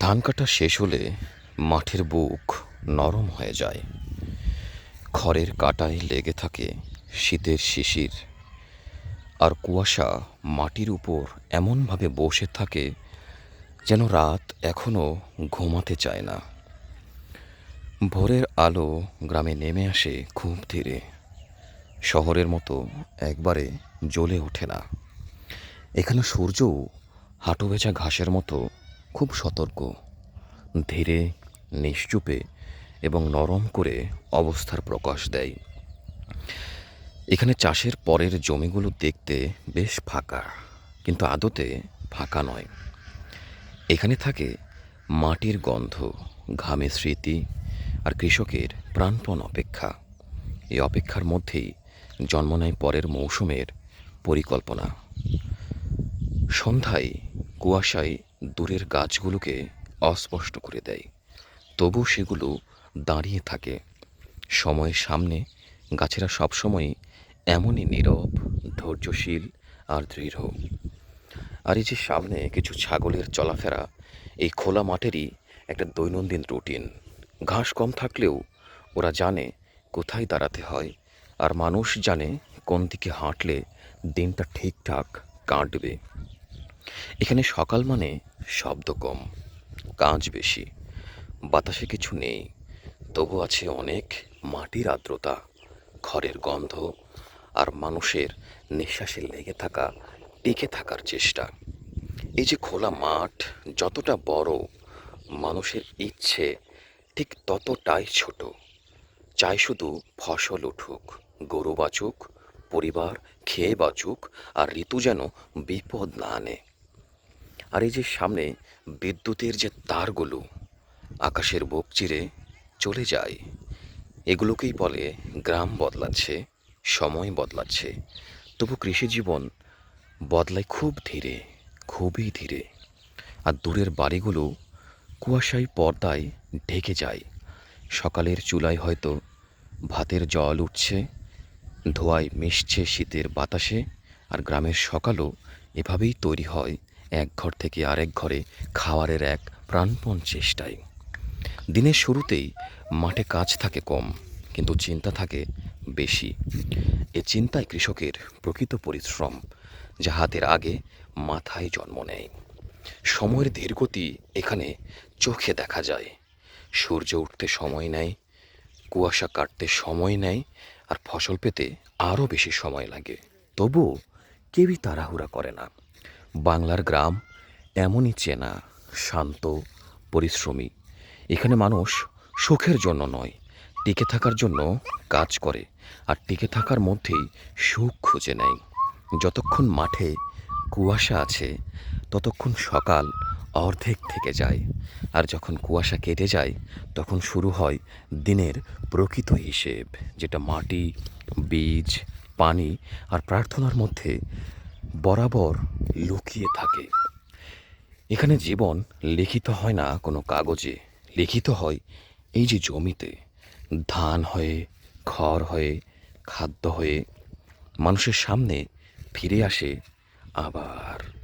ধান কাটা শেষ হলে মাঠের বুক নরম হয়ে যায়। খড়ের কাটায় লেগে থাকে শীতের শিশির। আর কুয়াশা মাটির উপর এমনভাবে বসে থাকে যেন রাত এখনও ঘুমাতে চায় না। ভোরের আলো গ্রামে নেমে আসে খুব ধীরে। শহরের মতো একবারে জ্বলে ওঠে না। এখানে সূর্যও হাঁটু ভেজা ঘাসের মতো খুব সতর্ক, ধীরে, নিশ্চুপে এবং নরম করে অবস্থার প্রকাশ দেয়। এখানে চাষের পরের জমিগুলো দেখতে বেশ ফাঁকা, কিন্তু আদতে ফাঁকা নয়। এখানে থাকে মাটির গন্ধ, ঘামে স্মৃতি আর কৃষকের প্রাণপণ অপেক্ষা। এই অপেক্ষার মধ্যেই জন্ম নেয় পরের মৌসুমের পরিকল্পনা। সন্ধ্যায় কুয়াশায় দূরের গাছগুলোকে অস্পষ্ট করে দেয়। তবু সেগুলো দাঁড়িয়ে থাকে। সময়ের সামনে গাছেরা সবসময় এমনই নীরব, ধৈর্যশীল আর দৃঢ়। আর এই যে সামনে কিছু ছাগলের চলাফেরা, এই খোলা মাঠেরই একটা দৈনন্দিন রুটিন। ঘাস কম থাকলেও ওরা জানে কোথায় দাঁড়াতে হয় আর মানুষ জানে কোন দিকে হাঁটলে দিনটা ঠিকঠাক কাটবে। এখানে সকাল মানে শব্দ কম, কাঁচ বেশি, বাতাসে কিছু নেই, তবু আছে অনেক মাটির আর্দ্রতা, ঘরের গন্ধ আর মানুষের নিঃশ্বাসে লেগে থাকা, টিকে থাকার চেষ্টা। এই যে খোলা মাঠ, যতটা বড়, মানুষের ইচ্ছে, ঠিক ততটাই ছোট। চাই শুধু ফসল উঠুক, গরু বাঁচুক, পরিবার খেয়ে বাঁচুক, আর ঋতু যেন বিপদ না আনে। আর এই যে সামনে বিদ্যুতের যে তারগুলো আকাশের বুক চিরে চলে যায়, এগুলোকেই বলে গ্রাম বদলাচ্ছে, সময় বদলাচ্ছে। তবু কৃষি জীবন বদলায় খুব ধীরে, খুবই ধীরে। আর দূরের বাড়িগুলো কুয়াশায় পর্দায় ঢেকে যায়। সকালের চুলায় হয়তো ভাতের জল উঠছে, ধোয়ায় মিশছে শীতের বাতাসে, আর গ্রামের সকালও এভাবেই তৈরি হয় এক ঘর থেকে আরেক ঘরে খাওয়ারের এক প্রাণপণ চেষ্টায় দিনের শুরুতেই মাঠে কাজ থাকে কম, কিন্তু চিন্তা থাকে বেশি। এ চিন্তায় কৃষকের প্রকৃত পরিশ্রম, যা হাতের আগে মাথায় জন্ম নেয়। সময়ের ধীরগতি এখানে চোখে দেখা যায়। সূর্য উঠতে সময় নেয়, কুয়াশা কাটতে সময় নেয়, আর ফসল পেতে আরও বেশি সময় লাগে। তবুও কেউই তাড়াহুড়া করে না। বাংলার গ্রাম এমনই চেনা, শান্ত, পরিশ্রমী। এখানে মানুষ সুখের জন্য নয়, টিকে থাকার জন্য কাজ করে আর টিকে থাকার মধ্যেই সুখ খুঁজে নেয়। যতক্ষণ মাঠে কুয়াশা আছে, ততক্ষণ সকাল অর্ধেক থেকে যায় আর যখন কুয়াশা কেটে যায়, তখন শুরু হয় দিনের প্রকৃত হিসেব, যেটা মাটি, বীজ, পানি আর প্রার্থনার মধ্যে বরাবর লুকিয়ে থাকে। এখানে জীবন লিখিত হয় না কোনো কাগজে। লিখিত হয় এই যে জমিতে। ধান হয়ে, খড় হয়ে, খাদ্য হয়ে মানুষের সামনে ফিরে আসে আবার।